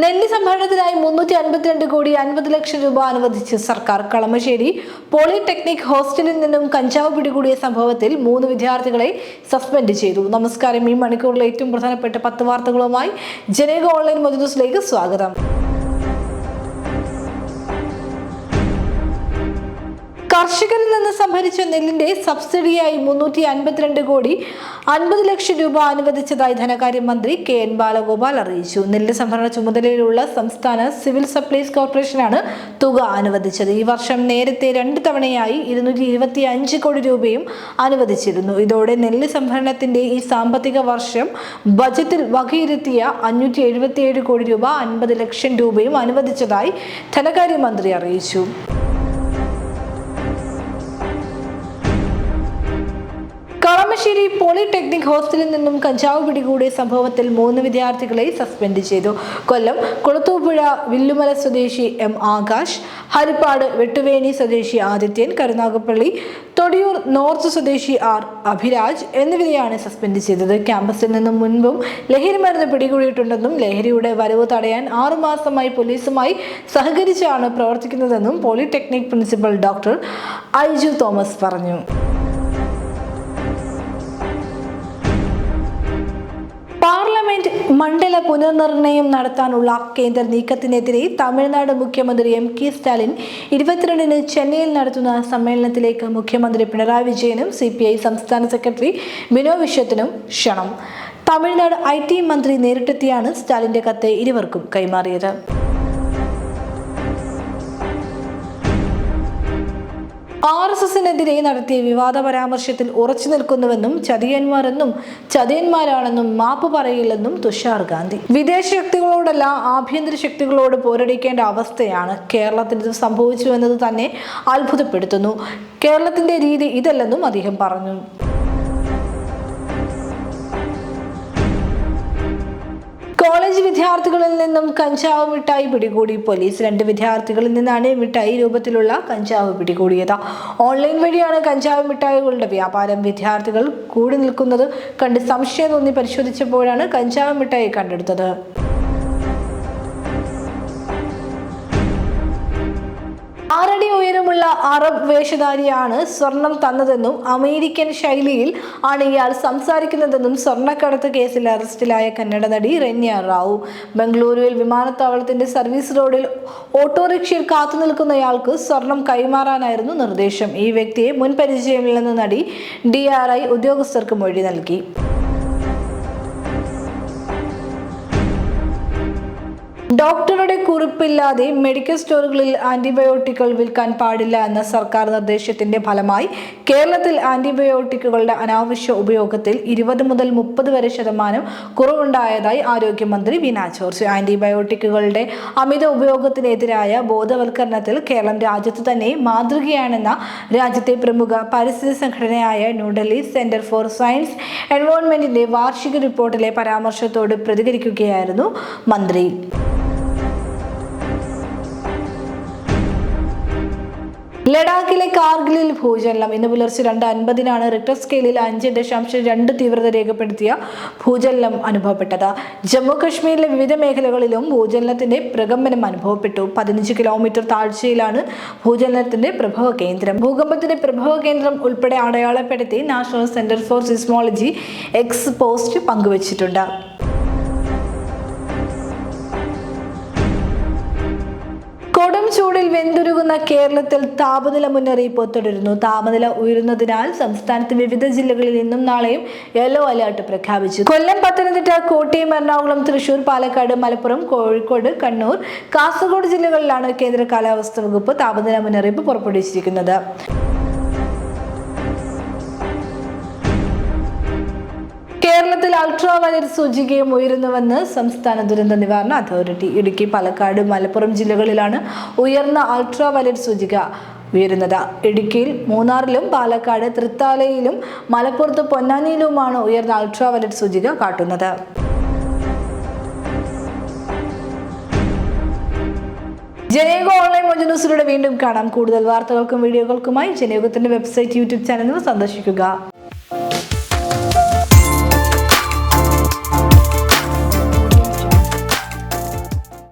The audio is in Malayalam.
നെല്ല് സംഭരണത്തിനായി മുന്നൂറ്റി അൻപത്തിരണ്ട് കോടി അൻപത് ലക്ഷം രൂപ അനുവദിച്ച് സർക്കാർ കളമശ്ശേരി പോളിടെക്നിക് ഹോസ്റ്റലിൽ നിന്നും കഞ്ചാവ് പിടികൂടിയ സംഭവത്തിൽ മൂന്ന് വിദ്യാർത്ഥികളെ സസ്പെൻഡ് ചെയ്തു. നമസ്കാരം. ഈ മണിക്കൂറിലെ ഏറ്റവും പ്രധാനപ്പെട്ട പത്ത് വാർത്തകളുമായി ജനേക ഓൺലൈൻ മൊജൂസിലേക്ക് സ്വാഗതം. കർഷകരിൽ നിന്ന് സംഭരിച്ച നെല്ലിന്റെ സബ്സിഡിയായി മുന്നൂറ്റി അൻപത്തിരണ്ട് കോടി അൻപത് ലക്ഷം രൂപ അനുവദിച്ചതായി ധനകാര്യമന്ത്രി കെ എൻ ബാലഗോപാൽ അറിയിച്ചു. നെല്ല് സംഭരണ ചുമതലയിലുള്ള സംസ്ഥാന സിവിൽ സപ്ലൈസ് കോർപ്പറേഷനാണ് തുക അനുവദിച്ചത്. ഈ വർഷം നേരത്തെ രണ്ട് തവണയായി ഇരുന്നൂറ്റി ഇരുപത്തി അഞ്ച് കോടി രൂപയും അനുവദിച്ചിരുന്നു. ഇതോടെ നെല്ല് സംഭരണത്തിന്റെ ഈ സാമ്പത്തിക വർഷം ബജറ്റിൽ വകയിരുത്തിയ അഞ്ഞൂറ്റി എഴുപത്തിയേഴ് കോടി രൂപ അൻപത് ലക്ഷം രൂപയും അനുവദിച്ചതായി ധനകാര്യമന്ത്രി അറിയിച്ചു. കളമശ്ശേരി പോളിടെക്നിക് ഹോസ്റ്റലിൽ നിന്നും കഞ്ചാവ് പിടികൂടിയ സംഭവത്തിൽ മൂന്ന് വിദ്യാർത്ഥികളെ സസ്പെൻഡ് ചെയ്തു. കൊല്ലം കുളത്തൂപ്പുഴ വില്ലുമല സ്വദേശി എം ആകാശ് ഹരിപ്പാട് വെട്ടുവേണി സ്വദേശി ആദിത്യൻ കരുനാഗപ്പള്ളി തൊടിയൂർ നോർത്ത് സ്വദേശി ആർ അഭിരാജ് എന്നിവരെയാണ് സസ്പെൻഡ് ചെയ്തത്. ക്യാമ്പസിൽ നിന്നും മുൻപും ലഹരി മരുന്ന് പിടികൂടിയിട്ടുണ്ടെന്നും ലഹരിയുടെ വരവ് തടയാൻ ആറുമാസമായി പോലീസുമായി സഹകരിച്ചാണ് പ്രവർത്തിക്കുന്നതെന്നും polytechnic principal doctor Aiju Thomas പറഞ്ഞു. മണ്ഡല പുനർനിർണയം നടത്താനുള്ള കേന്ദ്ര നീക്കത്തിനെതിരെ തമിഴ്നാട് മുഖ്യമന്ത്രി എം കെ സ്റ്റാലിൻ ഇരുപത്തിരണ്ടിന് ചെന്നൈയിൽ നടത്തുന്ന സമ്മേളനത്തിലേക്ക് മുഖ്യമന്ത്രി പിണറായി വിജയനും സി സംസ്ഥാന സെക്രട്ടറി ബിനോ വിശ്വത്തിനും ക്ഷണം. തമിഴ്നാട് ഐ മന്ത്രി നേരിട്ടെത്തിയാണ് സ്റ്റാലിന്റെ കത്ത് ഇരുവർക്കും കൈമാറിയത്. ആർ എസ് എസിനെതിരെ നടത്തിയ വിവാദ പരാമർശത്തിൽ ഉറച്ചു നിൽക്കുന്നുവെന്നും ചതിയന്മാരെന്നും ചതിയന്മാരാണെന്നും മാപ്പ് പറയില്ലെന്നും തുഷാർ ഗാന്ധി. വിദേശ ശക്തികളോടല്ല ആഭ്യന്തര ശക്തികളോട് പോരടിക്കേണ്ട അവസ്ഥയാണ് കേരളത്തിൽ ഇത് സംഭവിച്ചു എന്നത് തന്നെ അത്ഭുതപ്പെടുത്തുന്നു. കേരളത്തിന്റെ രീതി ഇതല്ലെന്നും അദ്ദേഹം പറഞ്ഞു. കോളേജ് വിദ്യാർത്ഥികളിൽ നിന്നും കഞ്ചാവ് മിഠായി പിടികൂടി. പോലീസ് രണ്ട് വിദ്യാർത്ഥികളിൽ നിന്നാണ് മിഠായി രൂപത്തിലുള്ള കഞ്ചാവ് പിടികൂടിയത്. ഓൺലൈൻ വഴിയാണ് കഞ്ചാവ് മിഠായികളുടെ വ്യാപാരം. വിദ്യാർത്ഥികൾ കൂടി നിൽക്കുന്നത് കണ്ട് സംശയം തോന്നി പരിശോധിച്ചപ്പോഴാണ് കഞ്ചാവ് മിഠായി കണ്ടെടുത്തത്. ആറടി അറബ് വേഷധാരിയാണ് സ്വർണം തന്നതെന്നും അമേരിക്കൻ ശൈലിയിൽ ആണ് ഇയാൾ സംസാരിക്കുന്നതെന്നും സ്വർണക്കടത്ത് കേസിൽ അറസ്റ്റിലായ കന്നഡ നടി രന്യ റാവു. ബംഗളൂരുവിൽ വിമാനത്താവളത്തിന്റെ സർവീസ് റോഡിൽ ഓട്ടോറിക്ഷയിൽ കാത്തു നിൽക്കുന്നയാൾക്ക് സ്വർണം കൈമാറാനായിരുന്നു നിർദ്ദേശം. ഈ വ്യക്തിയെ മുൻ പരിചയമില്ലെന്ന് നടി ഡി ഉദ്യോഗസ്ഥർക്ക് മൊഴി നൽകി. ഡോക്ടറുടെ കുറിപ്പില്ലാതെ മെഡിക്കൽ സ്റ്റോറുകളിൽ ആന്റിബയോട്ടിക്കുകൾ വിൽക്കാൻ പാടില്ല എന്ന സർക്കാർ നിർദ്ദേശത്തിന്റെ ഫലമായി കേരളത്തിൽ ആന്റിബയോട്ടിക്കുകളുടെ അനാവശ്യ ഉപയോഗത്തിൽ ഇരുപത് മുതൽ മുപ്പത് വരെ ശതമാനം കുറവുണ്ടായതായി ആരോഗ്യമന്ത്രി വീണ ജോർജ്. ആന്റിബയോട്ടിക്കുകളുടെ അമിത ഉപയോഗത്തിനെതിരായ ബോധവൽക്കരണത്തിൽ കേരളം രാജ്യത്ത് തന്നെ മാതൃകയാണെന്ന രാജ്യത്തെ പ്രമുഖ പരിസ്ഥിതി സംഘടനയായ ന്യൂഡൽഹി സെന്റർ ഫോർ സയൻസ് എൻവോൺമെന്റിന്റെ വാർഷിക റിപ്പോർട്ടിലെ പരാമർശത്തോട് പ്രതികരിക്കുകയായിരുന്നു മന്ത്രി. ലഡാക്കിലെ കാർഗിലിൽ ഭൂചലനം. ഇന്ന് പുലർച്ചെ രണ്ട് അൻപതിനാണ് റിക്ടർ സ്കെയിലിൽ അഞ്ച് ദശാംശം രണ്ട് തീവ്രത രേഖപ്പെടുത്തിയ ഭൂചലനം അനുഭവപ്പെട്ടത്. ജമ്മു കശ്മീരിലെ വിവിധ മേഖലകളിലും ഭൂചലനത്തിന്റെ പ്രകമ്പനം അനുഭവപ്പെട്ടു. പതിനഞ്ച് കിലോമീറ്റർ താഴ്ചയിലാണ് ഭൂചലനത്തിന്റെ പ്രഭവ കേന്ദ്രം. ഭൂകമ്പത്തിന്റെ പ്രഭവ കേന്ദ്രം ഉൾപ്പെടെ അടയാളപ്പെടുത്തി national centre for seismology X post പങ്കുവച്ചിട്ടുണ്ട്. വെന്തുരുകുന്ന കേരളത്തിൽ താപനില മുന്നറിയിപ്പ് തുടരുന്നു. താപനില ഉയരുന്നതിനാൽ സംസ്ഥാനത്ത് വിവിധ ജില്ലകളിൽ നിന്നും നാളെയും യെല്ലോ അലേർട്ട് പ്രഖ്യാപിച്ചു. കൊല്ലം പത്തനംതിട്ട കോട്ടയം എറണാകുളം തൃശൂർ പാലക്കാട് മലപ്പുറം കോഴിക്കോട് കണ്ണൂർ കാസർഗോഡ് ജില്ലകളിലാണ് കേന്ദ്ര കാലാവസ്ഥാ വകുപ്പ് താപനില മുന്നറിയിപ്പ് പുറപ്പെടുവിച്ചിരിക്കുന്നത്. കേരളത്തിൽ അൾട്രാ വയലറ്റ് സൂചികയും ഉയരുന്നുവെന്ന് സംസ്ഥാന ദുരന്ത നിവാരണ അതോറിറ്റി. ഇടുക്കി പാലക്കാട് മലപ്പുറം ജില്ലകളിലാണ് ഉയർന്ന അൾട്രാ വയലറ്റ് സൂചിക ഉയരുന്നത്. ഇടുക്കിയിൽ മൂന്നാറിലും പാലക്കാട് തൃത്താലയിലും മലപ്പുറത്ത് പൊന്നാനിയിലുമാണ് ഉയർന്ന അൾട്രാ വയലറ്റ് സൂചിക കാട്ടുന്നത്. ജനയുഗ ഓൺലൈൻ മൊജ ന്യൂസിലൂടെ വീണ്ടും കാണാം. കൂടുതൽ വാർത്തകൾക്കും വീഡിയോകൾക്കുമായി ജനയുഗത്തിന്റെ വെബ്സൈറ്റ് യൂട്യൂബ് ചാനൽ സന്ദർശിക്കുക.